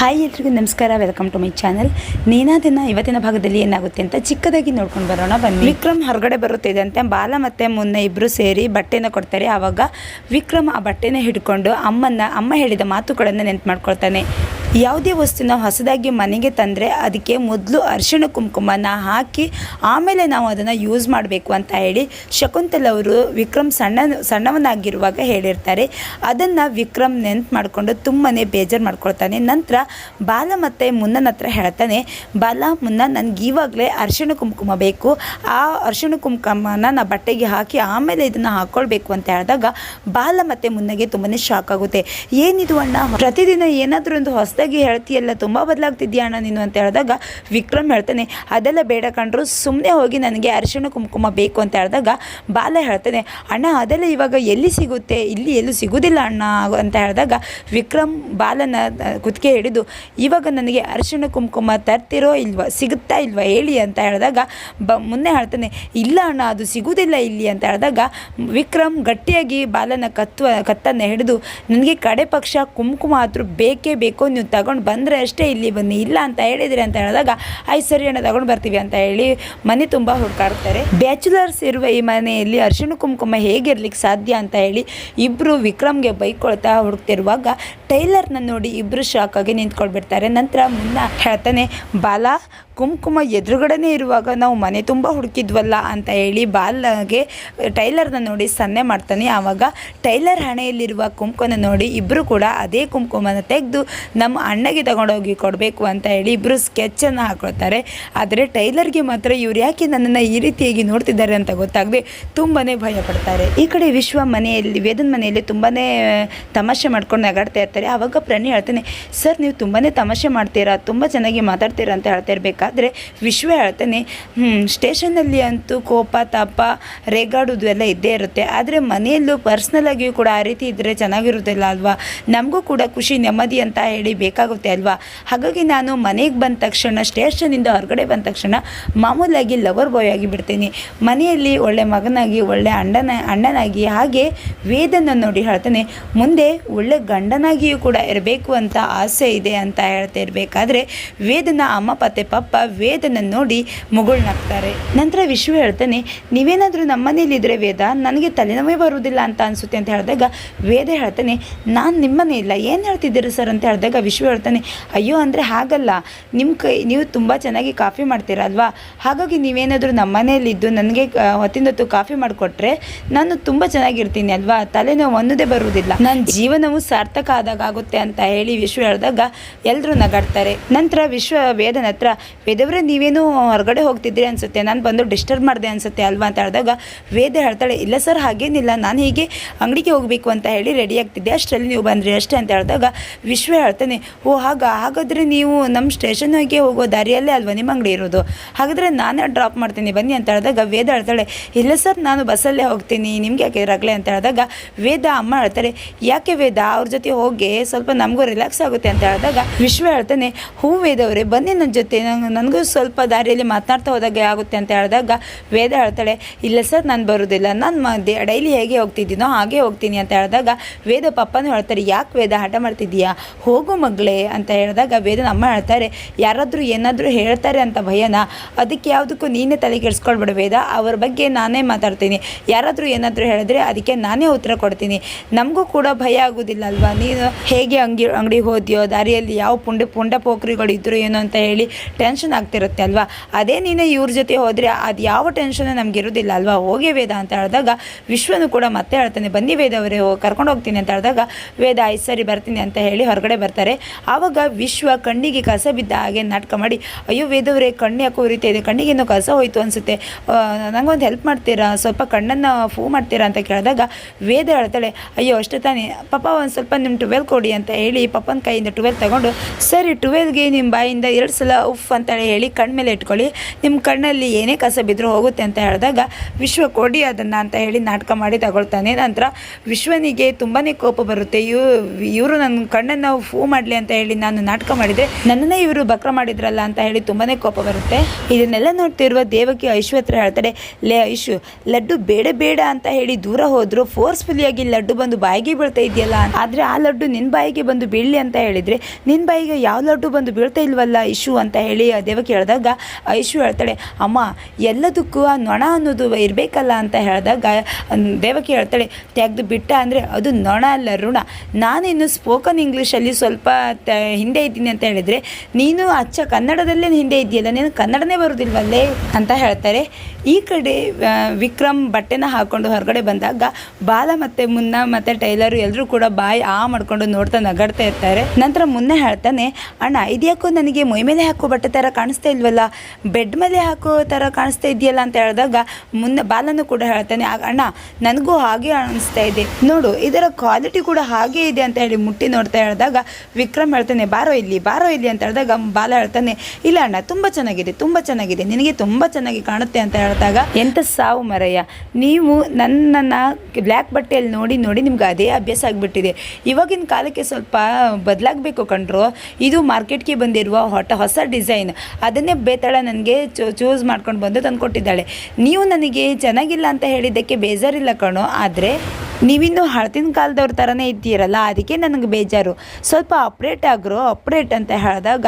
Hi ಎಲ್ರಿಗೂ ನಮಸ್ಕಾರ. Welcome to my channel ನೀನಾದಿನ ಇವತ್ತಿನ ಭಾಗದಲ್ಲಿ ಏನಾಗುತ್ತೆ ಅಂತ ಚಿಕ್ಕದಾಗಿ ನೋಡ್ಕೊಂಡು ಬರೋಣ. ಬನ್ನಿ. ವಿಕ್ರಮ್ ಹೊರಗಡೆ ಬರುತ್ತಿದ್ದಂತೆ ಬಾಲ ಮತ್ತು ಮುನ್ನ ಇಬ್ಬರು ಸೇರಿ ಬಟ್ಟೆನ ಕೊಡ್ತಾರೆ. ಆವಾಗ ವಿಕ್ರಮ್ ಆ ಬಟ್ಟೆನ ಹಿಡ್ಕೊಂಡು ಅಮ್ಮನ ಅಮ್ಮ ಹೇಳಿದ ಮಾತುಗಳನ್ನು ನೆನ್ಪು ಮಾಡ್ಕೊಳ್ತಾನೆ. ಯಾವುದೇ ವಸ್ತುನ ಹೊಸದಾಗಿ ಮನೆಗೆ ತಂದರೆ ಅದಕ್ಕೆ ಮೊದಲು ಅರಿಶಿಣ ಕುಂಕುಮನ ಹಾಕಿ ಆಮೇಲೆ ನಾವು ಅದನ್ನು ಯೂಸ್ ಮಾಡಬೇಕು ಅಂತ ಹೇಳಿ ಶಕುಂತಲ್ ಅವರು ವಿಕ್ರಮ್ ಸಣ್ಣ, ಸಣ್ಣವನಾಗಿರುವಾಗ ಹೇಳಿರ್ತಾರೆ. ಅದನ್ನು ವಿಕ್ರಮ್ ನೆನ್ಪು ಮಾಡಿಕೊಂಡು ತುಂಬಾ ಬೇಜಾರು ಮಾಡ್ಕೊಳ್ತಾನೆ. ನಂತರ ಬಾಲ ಮತ್ತು ಮುನ್ನನ ಹತ್ರ ಹೇಳ್ತಾನೆ, ಬಾಲ, ಮುನ್ನ, ನನಗೆ ಈವಾಗಲೇ ಅರಿಶಿಣ ಕುಂಕುಮ ಬೇಕು. ಆ ಅರಿಶಿಣ ಕುಂಕುಮನ ನಾ ಬಟ್ಟೆಗೆ ಹಾಕಿ ಆಮೇಲೆ ಇದನ್ನು ಹಾಕ್ಕೊಳ್ಬೇಕು ಅಂತ ಹೇಳಿದಾಗ ಬಾಲ ಮತ್ತು ಮುನ್ನಗೆ ತುಂಬಾ ಶಾಕ್ ಆಗುತ್ತೆ. ಏನಿದು ಅಣ್ಣ? ಪ್ರತಿದಿನ ಏನಾದರೂ ಒಂದು ಹೊಸದಾಗಿ ಹೇಳ್ತೀಯಲ್ಲ, ತುಂಬ ಬದಲಾಗ್ತಿದ್ಯಾ ಅಣ್ಣ ನೀನು ಅಂತ ಹೇಳಿದಾಗ, ವಿಕ್ರಮ್ ಹೇಳ್ತಾನೆ, ಅದೆಲ್ಲ ಬೇಡ ಕಂಡ್ರು ಸುಮ್ಮನೆ ಹೋಗಿ ನನಗೆ ಅರಿಶಿಣ ಕುಂಕುಮ ಬೇಕು ಅಂತ ಹೇಳಿದಾಗ ಬಾಲ ಹೇಳ್ತಾನೆ, ಅಣ್ಣ ಅದೆಲ್ಲ ಇವಾಗ ಎಲ್ಲಿ ಸಿಗುತ್ತೆ? ಇಲ್ಲಿ ಎಲ್ಲೂ ಸಿಗೋದಿಲ್ಲ ಅಣ್ಣ ಅಂತ ಹೇಳಿದಾಗ ವಿಕ್ರಮ್ ಬಾಲನ ಕುತ್ತಿಗೆ ಹಿಡಿದು, ಇವಾಗ ನನಗೆ ಅರಿಶಿಣ ಕುಂಕುಮ ತರ್ತಿರೋ ಇಲ್ವಾ, ಸಿಗುತ್ತಾ ಇಲ್ವಾ ಹೇಳಿ ಅಂತ ಹೇಳಿದಾಗ ಬ ಮುನ್ನೆ ಹೇಳ್ತಾನೆ, ಇಲ್ಲ ಅಣ್ಣ, ಅದು ಸಿಗುವುದಿಲ್ಲ ಇಲ್ಲಿ ಅಂತ ಹೇಳಿದಾಗ ವಿಕ್ರಮ್ ಗಟ್ಟಿಯಾಗಿ ಬಾಲನ ಕತ್ತುವ ಕತ್ತನ್ನು ಹಿಡಿದು, ನನಗೆ ಕಡೆ ಪಕ್ಷ ಕುಂಕುಮ ಆದರೂ ಬೇಕೇ ಬೇಕು, ನೀವು ತಗೊಂಡು ಬಂದರೆ ಅಷ್ಟೇ ಇಲ್ಲಿ ಬನ್ನಿ. ಇಲ್ಲ ಅಂತ ಹೇಳಿದ್ರಿ ಅಂತ ಹೇಳಿದಾಗ ಆಯ್ತು ಸರಿ ಅಣ್ಣ ತಗೊಂಡು ಬರ್ತೀವಿ ಅಂತ ಹೇಳಿ ಮನೆ ತುಂಬ ಹುಡುಕಾಡ್ತಾರೆ. ಬ್ಯಾಚುಲರ್ಸ್ ಇರುವ ಈ ಮನೆಯಲ್ಲಿ ಅರ್ಶಿಣ ಕುಂಕುಮ ಹೇಗಿರ್ಲಿಕ್ಕೆ ಸಾಧ್ಯ ಅಂತ ಹೇಳಿ ಇಬ್ಬರು ವಿಕ್ರಮ್ಗೆ ಬೈಕೊಳ್ತಾ ಹುಡುಕ್ತಿರುವಾಗ ಟೈಲರ್ನ ನೋಡಿ ಇಬ್ಬರು ಶಾಕ್ ಆಗಿ ನಿಂತ್ಕೊಳ್ಬಿಡ್ತಾರೆ. ನಂತರ ಮುನ್ನ ಹೇಳ್ತಾನೆ, ಬಾಲ ಕುಂಕುಮ ಎದುರುಗಡೆನೇ ಇರುವಾಗ ನಾವು ಮನೆ ತುಂಬ ಹುಡುಕಿದ್ವಲ್ಲ ಅಂತ ಹೇಳಿ ಬಾಲ್ಗೆ ಟೈಲರ್ನ ನೋಡಿ ಸನ್ನೆ ಮಾಡ್ತಾನೆ. ಆವಾಗ ಟೈಲರ್ ಹಣೆಯಲ್ಲಿರುವ ಕುಂಕುಮನ ನೋಡಿ ಇಬ್ಬರು ಕೂಡ ಅದೇ ಕುಂಕುಮನ ತೆಗೆದು ನಮ್ಮ ಅಣ್ಣಗೆ ತಗೊಂಡೋಗಿ ಕೊಡಬೇಕು ಅಂತ ಹೇಳಿ ಇಬ್ಬರು ಸ್ಕೆಚನ್ನು ಹಾಕೊಳ್ತಾರೆ. ಆದರೆ ಟೈಲರ್ಗೆ ಮಾತ್ರ ಇವ್ರು ಯಾಕೆ ನನ್ನನ್ನು ಈ ರೀತಿಯಾಗಿ ನೋಡ್ತಿದ್ದಾರೆ ಅಂತ ಗೊತ್ತಾಗದೆ ತುಂಬಾ ಭಯ ಪಡ್ತಾರೆ. ಈ ಕಡೆ ವಿಶ್ವ ಮನೆಯಲ್ಲಿ, ವೇದನ್ ಮನೆಯಲ್ಲಿ ತುಂಬಾ ತಮಾಷೆ ಮಾಡ್ಕೊಂಡು ನಗಾಡ್ತಾ ಇರ್ತಾರೆ. ಆವಾಗ ಪ್ರಣಿ ಹೇಳ್ತಾನೆ, ಸರ್, ನೀವು ತುಂಬಾ ತಮಾಷೆ ಮಾಡ್ತೀರಾ? ತುಂಬ ಚೆನ್ನಾಗಿ ಮಾತಾಡ್ತೀರಾ? ಅಂತ ಹೇಳ್ತಾ ಇರಬೇಕಾದ್ರೆ ವಿಶ್ವ ಹೇಳ್ತಾನೆ ಹ್ಞೂ ಸ್ಟೇಷನಲ್ಲಿ ಅಂತೂ ಕೋಪ, ತಾಪ, ರೇಗಾಡೋದು ಎಲ್ಲ ಇದ್ದೇ ಇರುತ್ತೆ. ಆದರೆ ಮನೆಯಲ್ಲೂ ಪರ್ಸ್ನಲ್ ಆಗಿಯೂ ಕೂಡ ಆ ರೀತಿ ಇದ್ದರೆ ಚೆನ್ನಾಗಿರುತ್ತಿಲ್ಲ ಅಲ್ವಾ? ನಮಗೂ ಕೂಡ ಖುಷಿ, ನೆಮ್ಮದಿ ಅಂತ ಹೇಳಿ ಬೇಕಾಗುತ್ತೆ ಅಲ್ವಾ? ಹಾಗಾಗಿ ನಾನು ಮನೆಗೆ ಬಂದ ತಕ್ಷಣ ಸ್ಟೇಷನಿಂದ ಹೊರಗಡೆ ಬಂದ ತಕ್ಷಣ ಮಾಮೂಲಾಗಿ ಲವರ್ ಬಾಯ್ ಆಗಿ ಬಿಡ್ತೀನಿ. ಮನೆಯಲ್ಲಿ ಒಳ್ಳೆ ಮಗನಾಗಿ, ಒಳ್ಳೆ ಅಣ್ಣನ, ಅಣ್ಣನಾಗಿ ಹಾಗೆ ವೇದನ ನೋಡಿ ಹೇಳ್ತಾನೆ, ಮುಂದೆ ಒಳ್ಳೆ ಗಂಡನಾಗಿಯೂ ಕೂಡ ಇರಬೇಕು ಅಂತ ಆಸೆ ಇದೆ ಅಂತ ಹೇಳ್ತಾ ಇರಬೇಕಾದ್ರೆ, ವೇದನ ಅಮ್ಮ, ಪತ್ತೆ, ಪಪ್ಪ ವೇದನ ನೋಡಿ ಮುಗುಳ್ನಾಗ್ತಾರೆ. ನಂತರ ವಿಶ್ವ ಹೇಳ್ತಾನೆ, ನೀವೇನಾದರೂ ನಮ್ಮ ಮನೇಲಿದ್ರೆ ವೇದ, ನನಗೆ ತಲೆನೋವೇ ಬರುವುದಿಲ್ಲ ಅಂತ ಅನಿಸುತ್ತೆ ಅಂತ ಹೇಳಿದಾಗ ವೇದ ಹೇಳ್ತಾನೆ, ನಾನು ನಿಮ್ಮನೇ ಇಲ್ಲ, ಏನು ಹೇಳ್ತಿದ್ದೀರಿ ಸರ್? ಅಂತ ಹೇಳಿದಾಗ ವಿಶ್ವ ಹೇಳ್ತಾನೆ, ಅಯ್ಯೋ, ಅಂದರೆ ಹಾಗಲ್ಲ ನಿಮ್ಮ ಕೈ, ನೀವು ತುಂಬ ಚೆನ್ನಾಗಿ ಕಾಫಿ ಮಾಡ್ತೀರಲ್ವಾ ಹಾಗಾಗಿ ನೀವೇನಾದರೂ ನಮ್ಮ ಮನೆಯಲ್ಲಿದ್ದು ನನಗೆ ಹೊತ್ತಿನೊತ್ತು ಕಾಫಿ ಮಾಡಿಕೊಟ್ರೆ ನಾನು ತುಂಬ ಚೆನ್ನಾಗಿರ್ತೀನಿ ಅಲ್ವಾ? ತಲೆನೋವು ಅನ್ನೋದೇ ಬರುವುದಿಲ್ಲ. ನನ್ನ ಜೀವನವು ಸಾರ್ಥಕ ಆದಾಗ ಆಗುತ್ತೆ ಅಂತ ಹೇಳಿ ವಿಶ್ವ ಹೇಳಿದಾಗ ಎಲ್ಲರೂ ನಗಾಡ್ತಾರೆ. ನಂತರ ವಿಶ್ವ, ವೇದನ ಹತ್ರ ವೇದವ್ರೆ ನೀವೇನು ಹೊರಗಡೆ ಹೋಗ್ತಿದ್ರಿ ಅನ್ಸುತ್ತೆ, ನಾನು ಬಂದು ಡಿಸ್ಟರ್ಬ್ ಮಾಡಿದೆ ಅನ್ಸುತ್ತೆ ಅಲ್ವಾ ಅಂತ ಹೇಳಿದಾಗ, ವೇದ ಹೇಳ್ತಾಳೆ, ಇಲ್ಲ ಸರ್, ಹಾಗೇನಿಲ್ಲ, ನಾನು ಹೀಗೆ ಅಂಗಡಿಗೆ ಹೋಗಬೇಕು ಅಂತ ಹೇಳಿ ರೆಡಿ ಆಗ್ತಿದ್ದೆ, ಅಷ್ಟರಲ್ಲಿ ನೀವು ಬಂದ್ರಿ ಅಷ್ಟೇ ಅಂತ ಹೇಳಿದಾಗ ವಿಶ್ವ ಹೇಳ್ತಾನೆ, ಓ, ಹಾಗ? ಹಾಗಾದರೆ ನೀವು ನಮ್ಮ ಸ್ಟೇಷನ್ಗೆ ಹೋಗೋ ದಾರಿಯಲ್ಲೇ ಅಲ್ವಾ ನಿಮ್ಮ ಅಂಗಡಿ ಇರೋದು? ಹಾಗಾದರೆ ನಾನೇ ಡ್ರಾಪ್ ಮಾಡ್ತೀನಿ, ಬನ್ನಿ ಅಂತ ಹೇಳಿದಾಗ ವೇದ ಹೇಳ್ತಾಳೆ, ಇಲ್ಲ ಸರ್, ನಾನು ಬಸ್ಸಲ್ಲೇ ಹೋಗ್ತೀನಿ, ನಿಮ್ಗೆ ಯಾಕೆ ಇರಾಗಲೇ ಅಂತ ಹೇಳಿದಾಗ ವೇದ ಅಮ್ಮ ಹೇಳ್ತಾರೆ ಯಾಕೆ ವೇದ? ಅವ್ರ ಜೊತೆ ಹೋಗಿ ಸ್ವಲ್ಪ ನಮಗೂ ರಿಲ್ಯಾಕ್ಸ್ ಆಗುತ್ತೆ ಅಂತ ಹೇಳಿದಾಗ ವಿಶ್ವ ಹೇಳ್ತಾನೆ ಹೂ ವೇದವ್ರೆ, ಬನ್ನಿ ನನ್ನ ಜೊತೆ, ನಂಗೆ ನನಗೂ ಸ್ವಲ್ಪ ದಾರಿಯಲ್ಲಿ ಮಾತನಾಡ್ತಾ ಹೋದಾಗೆ ಆಗುತ್ತೆ ಅಂತ ಹೇಳಿದಾಗ ವೇದ ಹೇಳ್ತಾಳೆ, ಇಲ್ಲ ಸರ್, ನಾನು ಬರೋದಿಲ್ಲ. ನಾನು ಡೈಲಿ ಹೇಗೆ ಹೋಗ್ತಿದ್ದೀನೋ ಹಾಗೆ ಹೋಗ್ತೀನಿ ಅಂತ ಹೇಳಿದಾಗ ವೇದ ಪಪ್ಪನೂ ಹೇಳ್ತಾರೆ, ಯಾಕೆ ವೇದ ಹಠ ಮಾಡ್ತಿದ್ದೀಯಾ? ಹೋಗು ಮಗಳೇ ಅಂತ ಹೇಳಿದಾಗ ವೇದನ ಅಮ್ಮ ಹೇಳ್ತಾರೆ, ಯಾರಾದರೂ ಏನಾದರೂ ಹೇಳ್ತಾರೆ ಅಂತ ಭಯನ, ಅದಕ್ಕೆ ಯಾವುದಕ್ಕೂ ನೀನೇ ತಲೆ ಕೆಡಿಸ್ಕೊಳ್ಬೇಡ ವೇದ, ಅವ್ರ ಬಗ್ಗೆ ನಾನೇ ಮಾತಾಡ್ತೀನಿ. ಯಾರಾದರೂ ಏನಾದರೂ ಹೇಳಿದ್ರೆ ಅದಕ್ಕೆ ನಾನೇ ಉತ್ತರ ಕೊಡ್ತೀನಿ. ನಮಗೂ ಕೂಡ ಭಯ ಆಗೋದಿಲ್ಲ ಅಲ್ವಾ? ನೀನು ಹೇಗೆ ಅಂಗಿ, ಅಂಗಡಿಗೆ ಹೋದ್ಯೋ, ದಾರಿಯಲ್ಲಿ ಯಾವ ಪುಂಡ ಪುಂಡ ಪೋಖ್ರಿಗಳು ಇದ್ರು ಏನೋ ಅಂತ ಹೇಳಿ ಟೆನ್ಷನ್ ಆಗ್ತಿರುತ್ತೆ ಅಲ್ವಾ? ಅದೇ ನೀನು ಇವ್ರ ಜೊತೆ ಹೋದರೆ ಅದು ಯಾವ ಟೆನ್ಷನ್ ನಮ್ಗೆ ಇರೋದಿಲ್ಲ ಅಲ್ವಾ? ಹೋಗೇ ವೇದ ಅಂತ ಹೇಳಿದಾಗ ವಿಶ್ವನು ಕೂಡ ಮತ್ತೆ ಹೇಳ್ತಾನೆ, ಬನ್ನಿ ವೇದ ಅವರೇ ಕರ್ಕೊಂಡು ಹೋಗ್ತೀನಿ ಅಂತ ಹೇಳಿದಾಗ, ವೇದ ಆಯ್ತು ಸರಿ ಬರ್ತೀನಿ ಅಂತ ಹೇಳಿ ಹೊರಗಡೆ ಬರ್ತಾರೆ. ಆವಾಗ ವಿಶ್ವ ಕಣ್ಣಿಗೆ ಕಸ ಬಿದ್ದ ಹಾಗೆ ನಾಟಕ ಮಾಡಿ, ಅಯ್ಯೋ ವೇದವರೇ ಕಣ್ಣು ಯಾಕೋ ಉರಿತಾ ಇದೆ? ಕಣ್ಣಿಗೇನೋ ಕಸ ಹೋಯ್ತು ಅನಿಸುತ್ತೆ. ನಂಗೊಂದು ಹೆಲ್ಪ್ ಮಾಡ್ತೀರಾ? ಸ್ವಲ್ಪ ಕಣ್ಣನ್ನು ಫೂ ಮಾಡ್ತೀರಾ? ಅಂತ ಕೇಳಿದಾಗ ವೇದ ಹೇಳ್ತಾಳೆ, ಅಯ್ಯೋ, ಅಷ್ಟೇ ತಾನೇ. ಪಾಪ ಒಂದು ಸ್ವಲ್ಪ ನಿಮ್ಮ ಟುವೆಲ್ ಕೊಡಿ ಅಂತ ಹೇಳಿ ಪಪ್ಪನ ಕೈಯಿಂದ ಟುವೆಲ್ ತಗೊಂಡು, ಸರಿ ಟುವೆಲ್ಗೆ ನಿಮ್ಮ ಬಾಯಿಂದ ಎರಡು ಸಲ ಉಫ್ ಅಂತ ಅಂತೇಳಿ ಹೇಳಿ ಕಣ್ಣ ಮೇಲೆ ಇಟ್ಕೊಳ್ಳಿ. ನಿಮ್ಮ ಕಣ್ಣಲ್ಲಿ ಏನೇ ಕಸ ಬಿದ್ದರೂ ಹೋಗುತ್ತೆ ಅಂತ ಹೇಳಿದಾಗ ವಿಶ್ವ ಕೊಡಿ ಅದನ್ನು ಅಂತ ಹೇಳಿ ನಾಟಕ ಮಾಡಿ ತಗೊಳ್ತಾನೆ. ನಂತರ ವಿಶ್ವನಿಗೆ ತುಂಬಾ ಕೋಪ ಬರುತ್ತೆ. ಇವ್ ಇವರು ನನ್ನ ಕಣ್ಣನ್ನು ಫೂ ಮಾಡಲಿ ಅಂತ ಹೇಳಿ ನಾನು ನಾಟಕ ಮಾಡಿದರೆ ನನ್ನನ್ನೇ ಇವರು ಬಕ್ರ ಮಾಡಿದ್ರಲ್ಲ ಅಂತ ಹೇಳಿ ತುಂಬಾ ಕೋಪ ಬರುತ್ತೆ. ಇದನ್ನೆಲ್ಲ ನೋಡ್ತಿರುವ ದೇವಕಿ ಐಶು ಹತ್ರ ಹೇಳ್ತಾರೆ ಲೇ ಐಶು ಲಡ್ಡು ಬೇಡ ಬೇಡ ಅಂತ ಹೇಳಿ ದೂರ ಹೋದ್ರು ಫೋರ್ಸ್ಫುಲಿಯಾಗಿ ಲಡ್ಡು ಬಂದು ಬಾಯಿಗೆ ಬೀಳ್ತಾ ಇದೆಯಲ್ಲ ಆದರೆ ಆ ಲಡ್ಡು ನಿನ್ನ ಬಾಯಿಗೆ ಬಂದು ಬೀಳಲಿ ಅಂತ ಹೇಳಿದರೆ ನಿನ್ನ ಬಾಯಿಗೆ ಯಾವ ಲಡ್ಡು ಬಂದು ಬೀಳ್ತಾ ಇಲ್ವಲ್ಲ, ಇಶು ಅಂತ ಹೇಳಿ ಆ ಕೇಳಿದಾಗ ಐಶು ಹೇಳ್ತಾಳೆ, ಅಮ್ಮ, ಎಲ್ಲದಕ್ಕೂ ಆ ನೊಣ ಅನ್ನೋದು ಇರಬೇಕಲ್ಲ ಅಂತ ಹೇಳಿದಾಗ ದೇವಕಿ ಹೇಳ್ತಾಳೆ ತೆಗೆದು ಬಿಟ್ಟ ಅಂದರೆ ಅದು ನೊಣ ಅಲ್ಲ ಋಣ. ನಾನಿನ್ನು ಸ್ಪೋಕನ್ ಇಂಗ್ಲೀಷಲ್ಲಿ ಸ್ವಲ್ಪ ತ- ಹಿಂದೆ ಇದ್ದೀನಿ ಅಂತ ಹೇಳಿದರೆ, ನೀನು ಅಚ್ಚ ಕನ್ನಡದಲ್ಲೇ ಹಿಂದೆ ಇದೆಯಲ್ಲ, ನೀನು ಕನ್ನಡನೇ ಬರೋದಿಲ್ವಲ್ಲೇ? ಅಂತ ಹೇಳ್ತಾರೆ. ಈ ಕಡೆ ವಿಕ್ರಮ್ ಬಟ್ಟೆನ ಹಾಕೊಂಡು ಹೊರಗಡೆ ಬಂದಾಗ ಬಾಲ ಮತ್ತು ಮುನ್ನ ಮತ್ತು ಟೈಲರು ಎಲ್ಲರೂ ಕೂಡ ಬಾಯಿ ಆ ಮಾಡ್ಕೊಂಡು ನೋಡ್ತಾ ನಗಾಡ್ತಾ ಇರ್ತಾರೆ. ನಂತರ ಮುನ್ನೆ ಹೇಳ್ತಾನೆ, ಅಣ್ಣ, ಇದ್ಯಾಕೋ ನನಗೆ ಮೈ ಮೇಲೆ ಹಾಕೋ ಬಟ್ಟೆ ಥರ ಕಾಣಿಸ್ತಾ ಇಲ್ವಲ್ಲ? ಬೆಡ್ ಮೇಲೆ ಹಾಕೋ ಥರ ಕಾಣಿಸ್ತಾ ಇದೆಯಲ್ಲ? ಅಂತ ಹೇಳಿದಾಗ ಮುನ್ನ ಬಾಲನು ಕೂಡ ಹೇಳ್ತಾನೆ "ಆ- ಅಣ್ಣ, ನನಗೂ ಹಾಗೆ ಅನಿಸ್ತಾ ಇದೆ. ನೋಡು, ಇದರ ಕ್ವಾಲಿಟಿ ಕೂಡ ಹಾಗೆ ಇದೆ ಅಂತ ಹೇಳಿ ಮುಟ್ಟಿ ನೋಡ್ತಾ ಹೇಳಿದಾಗ ವಿಕ್ರಮ್ ಹೇಳ್ತಾನೆ, ಬಾರೋ ಇಲ್ಲಿ ಬಾರೋ ಇಲ್ಲಿ ಅಂತ ಹೇಳಿದಾಗ ಬಾಲ ಹೇಳ್ತಾನೆ, ಇಲ್ಲ ಅಣ್ಣ, ತುಂಬ ಚೆನ್ನಾಗಿದೆ ತುಂಬ ಚೆನ್ನಾಗಿದೆ, ನಿನಗೆ ತುಂಬ ಚೆನ್ನಾಗಿ ಕಾಣುತ್ತೆ ಅಂತ ಹೇಳಿದಾಗ ಎಂತ ಸಾವು ಮರಯ್ಯ, ನೀವು ನನ್ನನ್ನು ಬ್ಲ್ಯಾಕ್ ಬಟ್ಟೆಯಲ್ಲಿ ನೋಡಿ ನೋಡಿ ನಿಮ್ಗೆ ಅದೇ ಅಭ್ಯಾಸ ಆಗಿಬಿಟ್ಟಿದೆ. ಇವಾಗಿನ ಕಾಲಕ್ಕೆ ಸ್ವಲ್ಪ ಬದಲಾಗಬೇಕು ಕಂಡ್ರು ಇದು ಮಾರ್ಕೆಟ್ಗೆ ಬಂದಿರುವ ಹೊಟ, ಹೊಸ ಡಿಸೈನ್. ಅದನ್ನೇ ಬೇತಾಳ ನನಗೆ ಚೂಸ್ ಮಾಡ್ಕೊಂಡು ಬಂದು ತಂದುಕೊಟ್ಟಿದ್ದಾಳೆ. ನೀವು ನನಗೆ ಚೆನ್ನಾಗಿಲ್ಲ ಅಂತ ಹೇಳಿದ್ದಕ್ಕೆ ಬೇಜಾರಿಲ್ಲ ಕಣೋ. ಆದರೆ, ನೀವಿನ್ನೂ ಹಳತಿನ ಕಾಲದವ್ರ ಥರನೇ ಇದ್ದೀರಲ್ಲ, ಅದಕ್ಕೆ ನನಗೆ ಬೇಜಾರು. ಸ್ವಲ್ಪ ಅಪ್ಡೇಟ್ ಆಗ್ರು, ಅಪ್ಡೇಟ್ ಅಂತ ಹೇಳಿದಾಗ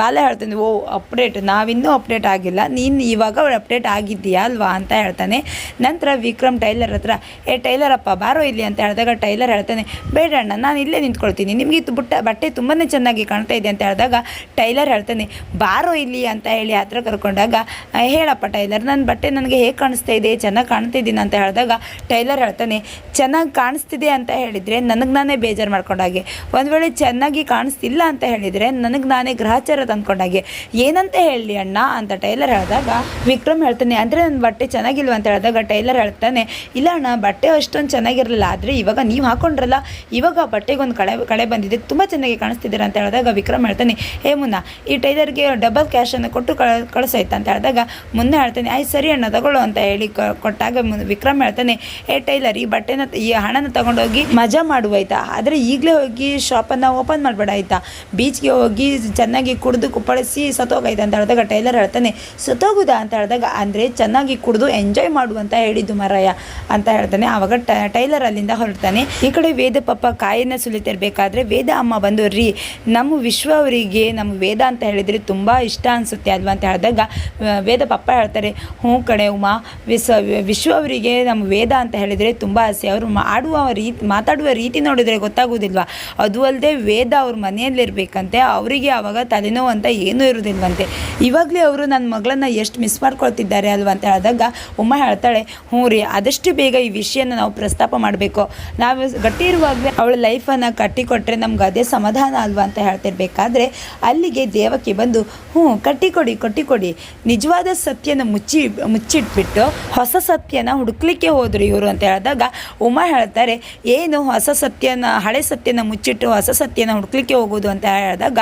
ಬಾಲ ಹೇಳ್ತೀನಿ, ಓ, ಅಪ್ಡೇಟ್, ನಾವಿನ್ನೂ ಅಪ್ಡೇಟ್ ಆಗಿಲ್ಲ. ನೀನು ಇವಾಗ ಅಪ್ಡೇಟ್ ಆಗಿದ್ದೀಯಾ ಅಲ್ವಾ ಅಂತ ಹೇಳ್ತಾನೆ. ನಂತರ ವಿಕ್ರಮ್ ಟೈಲರ್ ಹತ್ರ ಏ ಟೈಲರಪ್ಪ ಬಾರೋ ಇಲ್ಲಿ ಅಂತ ಹೇಳಿದಾಗ ಟೈಲರ್ ಹೇಳ್ತಾನೆ ಬೇಡ ಅಣ್ಣ ನಾನು ಇಲ್ಲೇ ನಿಂತ್ಕೊಳ್ತೀನಿ. ನಿಮಗೆ ಬುಟ್ಟ ಬಟ್ಟೆ ತುಂಬಾ ಚೆನ್ನಾಗಿ ಕಾಣ್ತಾ ಇದೆ ಅಂತ ಹೇಳಿದಾಗ ಟೈಲರ್ ಹೇಳ್ತಾನೆ ಬಾರೋ ಇಲ್ಲಿ ಅಂತ ಹೇಳಿ ಹತ್ರ ಕರ್ಕೊಂಡಾಗ "ಆ, ಹೇಳಪ್ಪ ಟೈಲರ್ ನನ್ನ ಬಟ್ಟೆ ನನಗೆ ಹೇಗೆ ಕಾಣಿಸ್ತಾ ಇದೆ ಚೆನ್ನಾಗಿ ಕಾಣ್ತಾ ಇದ್ದೀನಿ ಅಂತ ಹೇಳಿದಾಗ ಟೈಲರ್ ಹೇಳ್ತಾನೆ ಚೆನ್ನಾಗಿ ಕಾಣಿಸ್ತಿದೆ ಅಂತ ಹೇಳಿದರೆ ನನಗೆ ನಾನೇ ಬೇಜಾರು ಮಾಡ್ಕೊಂಡಾಗೆ ಒಂದು ವೇಳೆ ಚೆನ್ನಾಗಿ ಕಾಣಿಸ್ತಿಲ್ಲ ಅಂತ ಹೇಳಿದರೆ ನನಗೆ ನಾನೇ ಗ್ರಹಚಾರ ತಂದ್ಕೊಂಡಾಗೆ ಏನಂತ ಹೇಳಿ ಅಣ್ಣ? ಅಂತ ಟೈಲರ್ ಹೇಳಿದಾಗ ವಿಕ್ರಮ್ ಹೇಳ್ತಾನೆ, ಅಂದರೆ ನನ್ನ ಬಟ್ಟೆ ಚೆನ್ನಾಗಿಲ್ವ? ಅಂತ ಹೇಳಿದಾಗ ಟೈಲರ್ ಹೇಳ್ತಾನೆ, ಇಲ್ಲ ಅಣ್ಣ, ಬಟ್ಟೆ ಅಷ್ಟೊಂದು ಚೆನ್ನಾಗಿರಲಿಲ್ಲ, ಆದರೆ ಇವಾಗ ನೀವು ಹಾಕೊಂಡ್ರಲ್ಲ, ಇವಾಗ ಬಟ್ಟೆಗೊಂದು ಕಳೆ ಕಳೆ ಬಂದಿದೆ, ತುಂಬ ಚೆನ್ನಾಗಿ ಕಾಣಿಸ್ತಿದ್ದೀರ ಅಂತ ಹೇಳಿದಾಗ ವಿಕ್ರಮ್ ಹೇಳ್ತಾನೆ, ಹೇ ಮುನ್ನ, ಈ ಟೈಲರ್ಗೆ ಡಬಲ್ ಕ್ಯಾಶನ್ನು ಕೊಟ್ಟು ಕಳ, ಕಳಿಸಾಯ್ತು? ಅಂತ ಹೇಳಿದಾಗ ಮುಂದೆ ಹೇಳ್ತಾನೆ ಆಯ್ತು ಸರಿ ಅಣ್ಣ, ತಗೊಳ್ಳೋ, ಅಂತ ಹೇಳಿ ಕೊಟ್ಟಾಗ ವಿಕ್ರಮ್ ಹೇಳ್ತಾನೆ ಏ ಟೈಲರ್, ಈ ಬಟ್ಟೆನ, ಈ ಹಣನ ತಗೊಂಡೋಗಿ ಮಜಾ ಮಾಡುವ ಆಯ್ತಾ? ಆದರೆ ಈಗಲೇ ಹೋಗಿ ಶಾಪನ್ನು ಓಪನ್ ಮಾಡಬೇಡ ಆಯ್ತಾ? ಬೀಚ್ಗೆ ಹೋಗಿ ಚೆನ್ನಾಗಿ ಕುಡಿದು ಕುಪ್ಪಳಿಸಿ ಸತ್ತೋಗೈತೆ ಅಂತ ಹೇಳಿದಾಗ ಟೈಲರ್ ಹೇಳ್ತಾನೆ, ಸತ್ತೋಗುದಾ? ಅಂತ ಹೇಳಿದಾಗ ಅಂದರೆ ಚೆನ್ನಾಗಿ ಕುಡಿದು ಎಂಜಾಯ್ ಮಾಡು ಅಂತ ಹೇಳಿದ್ದು ಮರಯ್ಯ ಅಂತ ಹೇಳ್ತಾನೆ. ಆವಾಗ ಟೈಲರ್ ಅಲ್ಲಿಂದ ಹೊರಡ್ತಾನೆ. ಈ ಕಡೆ ವೇದ ಪಪ್ಪ ಕಾಯನ್ನ ಸುಲಿತಿರ್ಬೇಕಾದ್ರೆ ವೇದ ಅಮ್ಮ ಬಂದು, ರೀ, ನಮ್ಮ ವಿಶ್ವ ಅವರಿಗೆ ನಮ್ಮ ವೇದ ಅಂತ ಹೇಳಿದರೆ ತುಂಬ ಇಷ್ಟ ಅನಿಸುತ್ತೆ ಅಲ್ವಾ? ಅಂತ ಹೇಳಿದಾಗ ವೇದ ಪಪ್ಪ ಹೇಳ್ತಾರೆ, ಹ್ಞೂ ಕಡೆ ಉಮಾ ವಿಶ್ವ ವಿಶ್ವ ಅವರಿಗೆ ನಮ್ಮ ವೇದ ಅಂತ ಹೇಳಿದರೆ ತುಂಬ ಆಸೆ. ಅವರು ಆಡುವ ರೀತಿ, ಮಾತಾಡುವ ರೀತಿ ನೋಡಿದರೆ ಗೊತ್ತಾಗೋದಿಲ್ವಾ? ಅದು ಅಲ್ಲದೆ ವೇದ ಅವ್ರ ಮನೆಯಲ್ಲಿರಬೇಕಂತೆ ಅವರಿಗೆ ಆವಾಗ ತಲೆನೋವು ಅಂತ ಏನೂ ಇರೋದಿಲ್ವಂತೆ. ಇವಾಗಲೇ ಅವರು ನನ್ನ ಮಗಳನ್ನ ಎಷ್ಟು ಮಿಸ್ ಮಾಡ್ಕೊಳ್ತಿದ್ದಾರೆ ಅಲ್ವಾ ಅಂತ ಹೇಳಿದಾಗ ಉಮ್ಮ ಹೇಳ್ತಾಳೆ, ಹ್ಞೂ ರೀ, ಆದಷ್ಟು ಬೇಗ ಈ ವಿಷಯನ ನಾವು ಪ್ರಸ್ತಾಪ ಮಾಡಬೇಕು. ನಾವು ಗಟ್ಟಿ ಇರುವಾಗಲೇ ಅವಳ ಲೈಫನ್ನು ಕಟ್ಟಿಕೊಟ್ರೆ ನಮ್ಗೆ ಅದೇ ಸಮಾಧಾನ ಅಲ್ವಾ ಅಂತ ಹೇಳ್ತಿರ್ಬೇಕಾದ್ರೆ, ಅಲ್ಲಿಗೆ ದೇವಕ್ಕೆ ಬಂದು, ಹ್ಞೂ, ಕಟ್ಟಿಕೊಡಿ ಕಟ್ಟಿಕೊಡಿ. ನಿಜವಾದ ಸತ್ಯನ ಮುಚ್ಚಿ, ಮುಚ್ಚಿಟ್ಬಿಟ್ಟು ಹೊಸ ಸತ್ಯನ ಹುಡುಕ್ಲಿಕ್ಕೆ ಹೋದ್ರು ಇವರು ಅಂತ ಹೇಳಿದಾಗ ಉಮ್ಮ ಹೇಳ್ತಾರೆ, ಏನು ಹೊಸ ಸತ್ಯನ, ಹಳೆ ಸತ್ಯನ ಮುಚ್ಚಿಟ್ಟು ಹೊಸ ಸತ್ಯನ ಹುಡುಕ್ಲಿಕ್ಕೆ ಹೋಗೋದು ಅಂತ ಹೇಳಿದಾಗ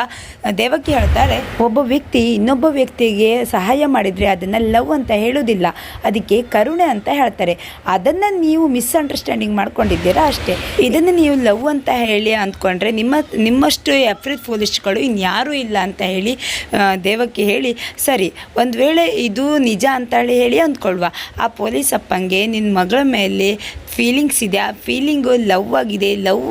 ದೇವಕಿ ಹೇಳ್ತಾರೆ, ಒಬ್ಬ ವ್ಯಕ್ತಿ ಇನ್ನೊಬ್ಬ ವ್ಯಕ್ತಿಗೆ ಸಹಾಯ ಮಾಡಿದರೆ ಅದನ್ನು ಲವ್ ಅಂತ ಹೇಳೋದಿಲ್ಲ ಅದಕ್ಕೆ ಕರುಣೆ ಅಂತ ಹೇಳ್ತಾರೆ. ಅದನ್ನು ನೀವು ಮಿಸ್ಅಂಡರ್ಸ್ಟ್ಯಾಂಡಿಂಗ್ ಮಾಡ್ಕೊಂಡಿದ್ದೀರಾ ಅಷ್ಟೇ. ಇದನ್ನು ನೀವು ಲವ್ ಅಂತ ಹೇಳಿ ಅಂದ್ಕೊಂಡ್ರೆ ನಿಮ್ಮ, ನಿಮ್ಮಷ್ಟು ಎಫ್ರಿತ್ ಫೋಲಿಸ್ಟ್ಗಳು ಇನ್ಯಾರೂ ಇಲ್ಲ ಅಂತ ಹೇಳಿ ದೇವಕ್ಕೆ ಹೇಳಿ, ಸರಿ, ಒಂದು ವೇಳೆ ಇದು ನಿಜ ಅಂತ ಹೇಳಿ ಅಂದ್ಕೊಳ್ವಾ. ಆ ಪೊಲೀಸ್ ಅಪ್ಪಂಗೆ ನಿನ್ನ ಮಗಳ ಮೇಲೆ ಫೀಲಿಂಗ್ಸ್ ಇದೆ. ಆ ಫೀಲಿಂಗು ಲವ್ ಆಗಿದೆ. ಲವ್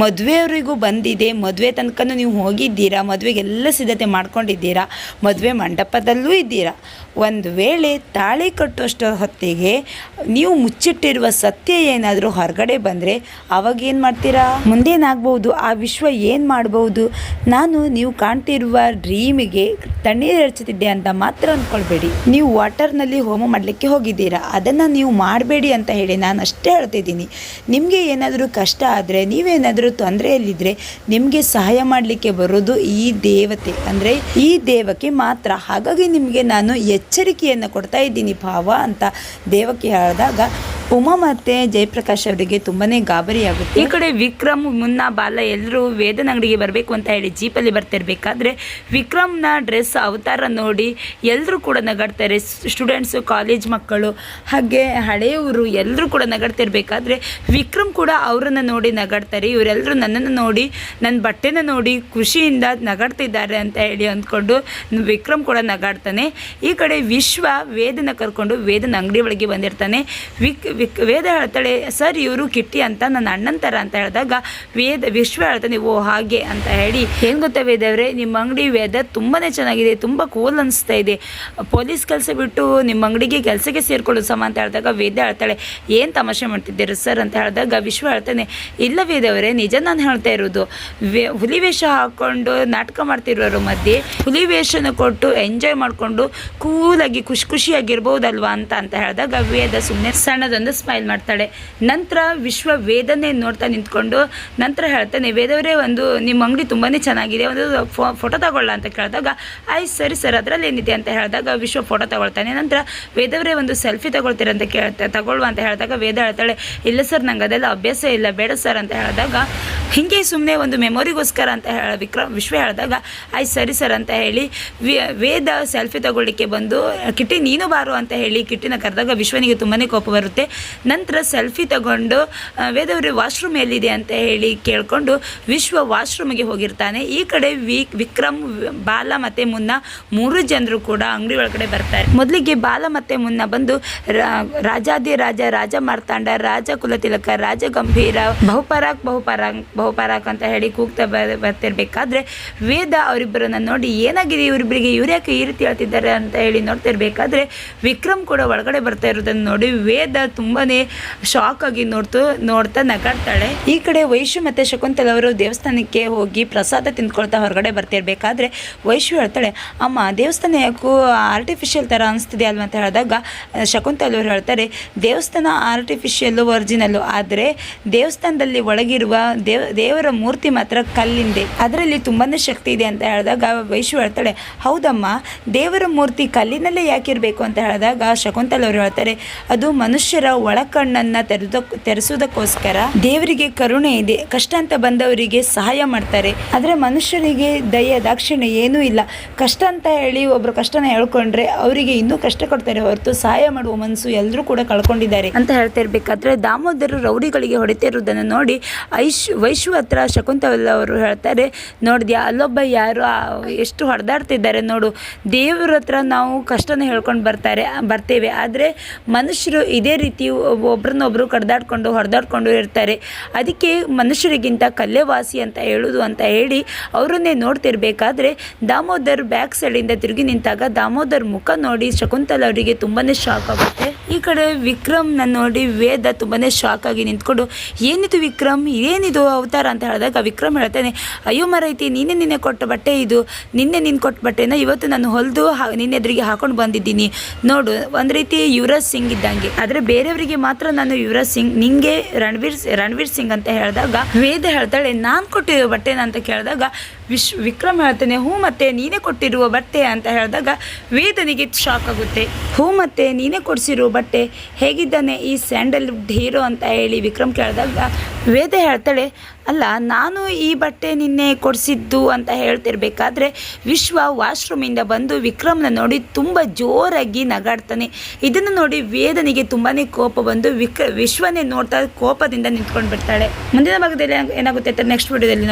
ಮದುವೆಯವರಿಗೂ ಬಂದಿದೆ. ಮದುವೆ ತನಕನೂ ನೀವು ಹೋಗಿದ್ದೀರಾ? ಮದುವೆಗೆಲ್ಲ ಸಿದ್ಧತೆ ಮಾಡ್ಕೊಂಡಿದ್ದೀರಾ? ಮದುವೆ ಮಂಟಪದಲ್ಲೂ ಇದ್ದೀರಾ? ಒಂದು ವೇಳೆ ತಾಳಿ ಕಟ್ಟುವಷ್ಟು ಹೊತ್ತಿಗೆ ನೀವು ಮುಚ್ಚಿಟ್ಟಿರುವ ಸತ್ಯ ಏನಾದರೂ ಹೊರಗಡೆ ಬಂದರೆ ಅವಾಗ ಏನು ಮಾಡ್ತೀರಾ? ಮುಂದೇನಾಗ್ಬೋದು ಆ ವಿಶ್ವ ಏನು ಮಾಡ್ಬೋದು ನಾನು ನೀವು ಕಾಣ್ತಿರುವ ಡ್ರೀಮಿಗೆ ತಣ್ಣೀರು ಎರಚುತ್ತಿದ್ದೆ ಅಂತ ಮಾತ್ರ ಅಂದ್ಕೊಳ್ಬೇಡಿ ನೀವು ವಾಟರ್ನಲ್ಲಿ ಹೋಮ ಮಾಡಲಿಕ್ಕೆ ಹೋಗಿದ್ದೀರಾ? ಅದನ್ನು ನೀವು ಮಾಡಬೇಡಿ ಅಂತ ಹೇಳಿ ನಾನು ಅಷ್ಟೇ ಹೇಳ್ತಿದ್ದೀನಿ. ನಿಮಗೆ ಏನಾದರೂ ಕಷ್ಟ ಆದರೆ, ನೀವೇನಾದರೂ ತೊಂದರೆಯಲ್ಲಿದ್ದರೆ ನಿಮಗೆ ಸಹಾಯ ಮಾಡಲಿಕ್ಕೆ ಬರೋದು ಈ ದೇವತೆ. ಅಂದರೆ ಈ ದೇವಕ್ಕೆ ಮಾತ್ರ. ಹಾಗಾಗಿ ನಿಮಗೆ ನಾನು ಎಚ್ಚರಿಕೆಯನ್ನು ಕೊಡ್ತಾ ಇದ್ದೀನಿ ಭಾವ ಅಂತ ದೇವಕ್ಕೆ ಹೇಳಿದಾಗ ಉಮಾ ಮತ್ತೆ ಜಯಪ್ರಕಾಶ್ ಅವರಿಗೆ ತುಂಬಾನೇ ಗಾಬರಿ ಆಗುತ್ತೆ ಈ ಕಡೆ ವಿಕ್ರಮ್, ಮುನ್ನ, ಬಾಲ ಎಲ್ಲರೂ ವೇದನ ಅಂಗಡಿಗೆ ಬರಬೇಕು ಅಂತ ಹೇಳಿ ಜೀಪಲ್ಲಿ ಬರ್ತಿರ್ಬೇಕಾದ್ರೆ ವಿಕ್ರಮ್ನ ಡ್ರೆಸ್, ಅವತಾರ ನೋಡಿ ಎಲ್ಲರೂ ಕೂಡ ನಗಾಡ್ತಾರೆ. ಸ್ಟೂಡೆಂಟ್ಸು, ಕಾಲೇಜ್ ಮಕ್ಕಳು, ಹಾಗೆ ಹಳೆಯವರು ಎಲ್ಲರೂ ಕೂಡ ನಗಾಡ್ತಿರ್ಬೇಕಾದ್ರೆ ವಿಕ್ರಮ್ ಕೂಡ ಅವರನ್ನು ನೋಡಿ ನಗಾಡ್ತಾರೆ. ಇವರೆಲ್ಲರೂ ನನ್ನನ್ನು ನೋಡಿ ನನ್ನ ಬಟ್ಟೆನ ನೋಡಿ ಖುಷಿಯಿಂದ ನಗಾಡ್ತಿದ್ದಾರೆ ಅಂತ ಹೇಳಿ ಅಂದ್ಕೊಂಡು ವಿಕ್ರಮ್ ಕೂಡ ನಗಾಡ್ತಾನೆ. ಈ ಕಡೆ ವಿಶ್ವ ವೇದನ ಕರ್ಕೊಂಡು ವೇದನ ಅಂಗಡಿ ಒಳಗೆ ಬಂದಿರ್ತಾನೆ. ವಿಕ್ ವೇದ ಹೇಳ್ತಾಳೆ, ಸರ್, ಇವರು ಕಿಟ್ಟಿ ಅಂತ ನನ್ನ ಅಣ್ಣನ ಥರ ಅಂತ ಹೇಳಿದಾಗ, ವೇದ, ವಿಶ್ವ ಹೇಳ್ತಾನೆ ಓ ಹಾಗೆ ಅಂತ ಹೇಳಿ, ಏನು ಗೊತ್ತಾ ವೇದವ್ರೆ, ನಿಮ್ಮ ಅಂಗಡಿ ವೇದ ತುಂಬಾ ಚೆನ್ನಾಗಿದೆ, ತುಂಬ ಕೂಲ್ ಅನಿಸ್ತಾ ಇದೆ. ಪೊಲೀಸ್ ಕೆಲಸ ಬಿಟ್ಟು ನಿಮ್ಮ ಅಂಗಡಿಗೆ ಕೆಲಸಕ್ಕೆ ಸೇರ್ಕೊಳ್ಳೋ ಸಮ ಅಂತ ಹೇಳಿದಾಗ ವೇದ ಹೇಳ್ತಾಳೆ, ಏನು ತಮಾಷೆ ಮಾಡ್ತಿದ್ದೀರಿ ಸರ್? ಅಂತ ಹೇಳಿದಾಗ ವಿಶ್ವ ಹೇಳ್ತಾನೆ, ಇಲ್ಲ ವೇದವರೇ, ನಿಜ ನಾನು ಹೇಳ್ತಾ ಇರೋದು. ವೇ, ಹುಲಿ ವೇಷ ಹಾಕ್ಕೊಂಡು ನಾಟಕ ಮಾಡ್ತಿರೋರು ಮಧ್ಯೆ, ಹುಲಿ ವೇಷನ ಕೊಟ್ಟು ಎಂಜಾಯ್ ಮಾಡಿಕೊಂಡು ಕೂಲಾಗಿ ಖುಷಿ ಖುಷಿಯಾಗಿರ್ಬೋದಲ್ವಾ ಅಂತ ಅಂತ ಹೇಳಿದಾಗ ವೇದ ಸುಮ್ಮನೆ ಸಣ್ಣದೊಂದು ಸ್ಮೈಲ್ ಮಾಡ್ತಾಳೆ. ನಂತರ ವಿಶ್ವ ವೇದನೆ ನೋಡ್ತಾ ನಿಂತ್ಕೊಂಡು ನಂತರ ಹೇಳ್ತಾನೆ, ವೇದವರೇ, ಒಂದು ನಿಮ್ಮ ಅಂಗಡಿ ತುಂಬಾ ಚೆನ್ನಾಗಿದೆ, ಒಂದು ಫೋಟೋ ತಗೊಳ್ಳ ಅಂತ ಕೇಳಿದಾಗ ಆಯ್ತು ಸರಿ ಸರ್, ಅದರಲ್ಲಿ ಏನಿದೆ? ಅಂತ ಹೇಳಿದಾಗ ವಿಶ್ವ ಫೋಟೋ ತಗೊಳ್ತಾನೆ. ನಂತರ, ವೇದವರೇ, ಒಂದು ಸೆಲ್ಫಿ ಅಂತ ಕೇಳ್ತಾ ತಗೊಳ್ಳುವ ಅಂತ ಹೇಳಿದಾಗ ವೇದ ಹೇಳ್ತಾಳೆ, ಇಲ್ಲ ಸರ್, ನಂಗೆ ಅದೆಲ್ಲ ಅಭ್ಯಾಸ ಇಲ್ಲ, ಬೇಡ ಸರ್ ಅಂತ ಹೇಳಿದಾಗ, ಹಿಂಗೆ ಸುಮ್ಮನೆ ಒಂದು ಮೆಮೊರಿಗೋಸ್ಕರ ಅಂತ ಹೇಳಿ ವಿಕ್ರಮ್, ವಿಶ್ವ ಹೇಳಿದಾಗ ಆಯ್ತು ಸರಿ ಸರ್ ಅಂತ ಹೇಳಿ ವೇದ ಸೆಲ್ಫಿ ತಗೊಳ್ಳಿಕ್ಕೆ ಬಂದು, ಕಿಟ್ಟಿ, ನೀನು ಬಾರು ಅಂತ ಹೇಳಿ ಕಿಟ್ಟಿನ ಕರೆದಾಗ ವಿಶ್ವನಿಗೆ ತುಂಬಾ ಕೋಪ ಬರುತ್ತೆ. ನಂತರ ಸೆಲ್ಫಿ ತಗೊಂಡು ವೇದವ್ರ ವಾಶ್ರೂಮ್ ಎಲ್ಲಿದೆ ಅಂತ ಹೇಳಿ ಕೇಳಿಕೊಂಡು ವಿಶ್ವ ವಾಶ್ರೂಮಿಗೆ ಹೋಗಿರ್ತಾನೆ. ಈ ಕಡೆ ವಿ, ವಿಕ್ರಮ್, ಬಾಲ ಮತ್ತು ಮುನ್ನ ಮೂರು ಜನರು ಕೂಡ ಅಂಗಡಿ ಒಳಗಡೆ ಬರ್ತಾರೆ. ಮೊದಲಿಗೆ ಬಾಲ ಮತ್ತು ಮುನ್ನ ಬಂದು ರಾಜಾದಿ ರಾಜ ರಾಜ ಮಾರ್ತಾಂಡ, ರಾಜ ಕುಲತಿಲಕ ರಾಜ ಗಂಭೀರ, ಬಹುಪರಾಕ್ ಬಹುಪರಾಕ್ ಬಹುಪರಾಕ್ ಅಂತ ಹೇಳಿ ಕೂಗ್ತಾ ಬರ್ತಿರ್ಬೇಕಾದ್ರೆ ವೇದ ಅವರಿಬ್ಬರನ್ನ ನೋಡಿ, ಏನಾಗಿದೆ ಇವರಿಬ್ಬರಿಗೆ ಇವರ್ಯಾಕೆ ಯಾಕೆ ಈ ರೀತಿ ಹೇಳ್ತಿದ್ದಾರೆ? ಅಂತ ಹೇಳಿ ನೋಡ್ತಿರ್ಬೇಕಾದ್ರೆ ವಿಕ್ರಮ್ ಕೂಡ ಒಳಗಡೆ ಬರ್ತಾ ಇರೋದನ್ನು ನೋಡಿ ವೇದ ತುಂಬಾನೇ ಶಾಕ್ ಆಗಿ ನೋಡ್ತು, ನೋಡ್ತಾ ನಗಾಡ್ತಾಳೆ. ಈ ಕಡೆ ವೈಶು ಮತ್ತು ಶಕುಂತಲ ಅವರು ದೇವಸ್ಥಾನಕ್ಕೆ ಹೋಗಿ ಪ್ರಸಾದ ತಿಂದ್ಕೊಳ್ತಾ ಹೊರಗಡೆ ಬರ್ತಿರ್ಬೇಕಾದ್ರೆ ವೈಶು ಹೇಳ್ತಾಳೆ, ಅಮ್ಮ, ದೇವಸ್ಥಾನ ಯಾಕೂ ಆರ್ಟಿಫಿಷಿಯಲ್ ಥರ ಅನಿಸ್ತಿದೆ ಅಲ್ವಾ? ಅಂತ ಹೇಳಿದಾಗ, ಶಕುಂತಲ ಅವರು ಹೇಳ್ತಾರೆ, ದೇವಸ್ಥಾನ ಆರ್ಟಿಫಿಷಿಯಲ್ಲು ಒರಿಜಿನಲ್ಲು ಆದರೆ ದೇವಸ್ಥಾನದಲ್ಲಿ ಒಳಗಿರುವ ದೇವ, ದೇವರ ಮೂರ್ತಿ ಮಾತ್ರ ಕಲ್ಲಿಂದೆ. ಅದರಲ್ಲಿ ತುಂಬಾ ಶಕ್ತಿ ಇದೆ ಅಂತ ಹೇಳಿದಾಗ ವೈಶು ಹೇಳ್ತಾಳೆ, ಹೌದಮ್ಮ, ದೇವರ ಮೂರ್ತಿ ಕಲ್ಲಿನಲ್ಲೇ ಯಾಕಿರಬೇಕು? ಅಂತ ಹೇಳಿದಾಗ ಶಕುಂತಲ ಅವರು ಹೇಳ್ತಾರೆ, ಅದು ಮನುಷ್ಯರ ಒಳಕಣ್ಣನ್ನು ತೆರೆದ ತೆರೆಸುವುದಕ್ಕೋಸ್ಕರ ದೇವರಿಗೆ ಕರುಣೆ ಇದೆ. ಕಷ್ಟ ಅಂತ ಬಂದವರಿಗೆ ಸಹಾಯ ಮಾಡ್ತಾರೆ. ಆದರೆ ಮನುಷ್ಯರಿಗೆ ದಯ, ದಾಕ್ಷಿಣ್ಯ ಏನೂ ಇಲ್ಲ. ಕಷ್ಟ ಅಂತ ಹೇಳಿ ಒಬ್ರು ಕಷ್ಟನ ಹೇಳ್ಕೊಂಡ್ರೆ ಅವರಿಗೆ ಇನ್ನೂ ಕಷ್ಟ ಕೊಡ್ತಾರೆ ಹೊರತು ಸಹಾಯ ಮಾಡುವ ಮನಸ್ಸು ಎಲ್ಲರೂ ಕೂಡ ಕಳ್ಕೊಂಡಿದ್ದಾರೆ. ಅಂತ ಹೇಳ್ತಾ ಇರ್ಬೇಕಾದ್ರೆ ದಾಮೋದರ ರೌಡಿಗಳಿಗೆ ಹೊಡಿತಿರೋದನ್ನು ನೋಡಿ ಐಶ್ ವೈಶು ಹತ್ರ ಶಕುಂತಲ ಅವರು ಹೇಳ್ತಾರೆ, ನೋಡಿದ್ಯಾ, ಅಲ್ಲೊಬ್ಬ ಯಾರು ಎಷ್ಟು ಹೊಡೆದಾಡ್ತಿದ್ದಾರೆ ನೋಡು. ದೇವರ ಹತ್ರ ನಾವು ಕಷ್ಟನ ಹೇಳ್ಕೊಂಡು ಬರ್ತಾರೆ, ಬರ್ತೇವೆ. ಆದರೆ ಮನುಷ್ಯರು ಇದೇ ರೀತಿ ಒಬ್ರನ್ನೊಬ್ರು ಕಡ್ದಾಡ್ಕೊಂಡು, ಹೊಡೆದಾಡ್ಕೊಂಡು ಇರ್ತಾರೆ. ಅದಕ್ಕೆ ಮನುಷ್ಯರಿಗಿಂತ ಕಲ್ಲೆವಾಸಿ ಅಂತ ಹೇಳೋದು ಅಂತ ಹೇಳಿ ಅವರನ್ನೇ ನೋಡ್ತಿರ್ಬೇಕಾದ್ರೆ ದಾಮೋದರ್ ಬ್ಯಾಕ್ ಸೈಡಿಂದ ತಿರುಗಿ ನಿಂತಾಗ ದಾಮೋದರ್ ಮುಖ ನೋಡಿ ಶಕುಂತಲ ಅವರಿಗೆ ತುಂಬಾನೇ ಶಾಕ್ ಆಗುತ್ತೆ. ಈ ಕಡೆ ವಿಕ್ರಮ್ನ ನೋಡಿ ವೇದ ತುಂಬಾನೇ ಶಾಕ್ ಆಗಿ ನಿಂತ್ಕೊಂಡು, ಏನಿದು ವಿಕ್ರಮ್? ಏನಿದು ಅವತಾರ ಅಂತ ಹೇಳಿದಾಗ ವಿಕ್ರಮ್ ಹೇಳ್ತಾನೆ, ಅಯ್ಯೋ ಮರೈತಿ, ನೀನೆ ನಿನ್ನೆ ಕೊಟ್ಟ ಬಟ್ಟೆ ಇದು. ನಿನ್ನೆ ನೀನು ಕೊಟ್ಟ ಬಟ್ಟೆನ ಇವತ್ತು ನಾನು ಹೊಲಿದು ನಿನ್ನೆ ಎದುರಿಗೆ ಹಾಕೊಂಡು ಬಂದಿದ್ದೀನಿ. ನೋಡು, ಒಂದು ರೀತಿ ಯುವರಾಜ್ ಸಿಂಗ್ ಇದ್ದಂಗೆ. ಆದರೆ ಬೇರೆಯವರಿಗೆ ಮಾತ್ರ ನಾನು ಯುವರಾಜ್ ಸಿಂಗ್, ನಿಂಗೆ ರಣವೀರ್ ರಣವೀರ್ ಸಿಂಗ್ ಅಂತ ಹೇಳಿದಾಗ, ವೇದ ಹೇಳ್ತಾಳೆ, ನಾನು ಕೊಟ್ಟಿರೋ ಬಟ್ಟೆನ ಅಂತ ಕೇಳಿದಾಗ ವಿಶ್ ವಿಕ್ರಮ್ ಹೇಳ್ತಾನೆ ಹ್ಞೂ ಮತ್ತೆ ನೀನೇ ಕೊಟ್ಟಿರುವ ಬಟ್ಟೆ ಅಂತ ಹೇಳಿದಾಗ ವೇದನಿಗೆ ಶಾಕ್ ಆಗುತ್ತೆ ಹೂ ಮತ್ತೆ ನೀನೇ ಕೊಡಿಸಿರೋ ಬಟ್ಟೆ ಹೇಗಿದ್ದಾನೆ ಈ ಸ್ಯಾಂಡಲ್ ಹೀರೋ ಅಂತ ಹೇಳಿ ವಿಕ್ರಮ್ ಕೇಳಿದಾಗ ವೇದ ಹೇಳ್ತಾಳೆ, ಅಲ್ಲ, ನಾನು ಈ ಬಟ್ಟೆ ನಿನ್ನೆ ಕೊಡಿಸಿದ್ದು ಅಂತ ಹೇಳ್ತಿರ್ಬೇಕಾದ್ರೆ ವಿಶ್ವ ವಾಶ್ರೂಮಿಂದ ಬಂದು ವಿಕ್ರಮ್ನ ನೋಡಿ ತುಂಬ ಜೋರಾಗಿ ನಗಾಡ್ತಾನೆ. ಇದನ್ನು ನೋಡಿ ವೇದನಿಗೆ ತುಂಬಾ ಕೋಪ ಬಂದು ವಿಕ್ರ ವಿಶ್ವನೇ ನೋಡ್ತಾ ಕೋಪದಿಂದ ನಿಂತ್ಕೊಂಡು ಬಿಡ್ತಾಳೆ ಮುಂದಿನ ಭಾಗದಲ್ಲಿ ಏನಾಗುತ್ತೆ ಅಂತ ನೆಕ್ಸ್ಟ್ ವಿಡಿಯೋದಲ್ಲಿ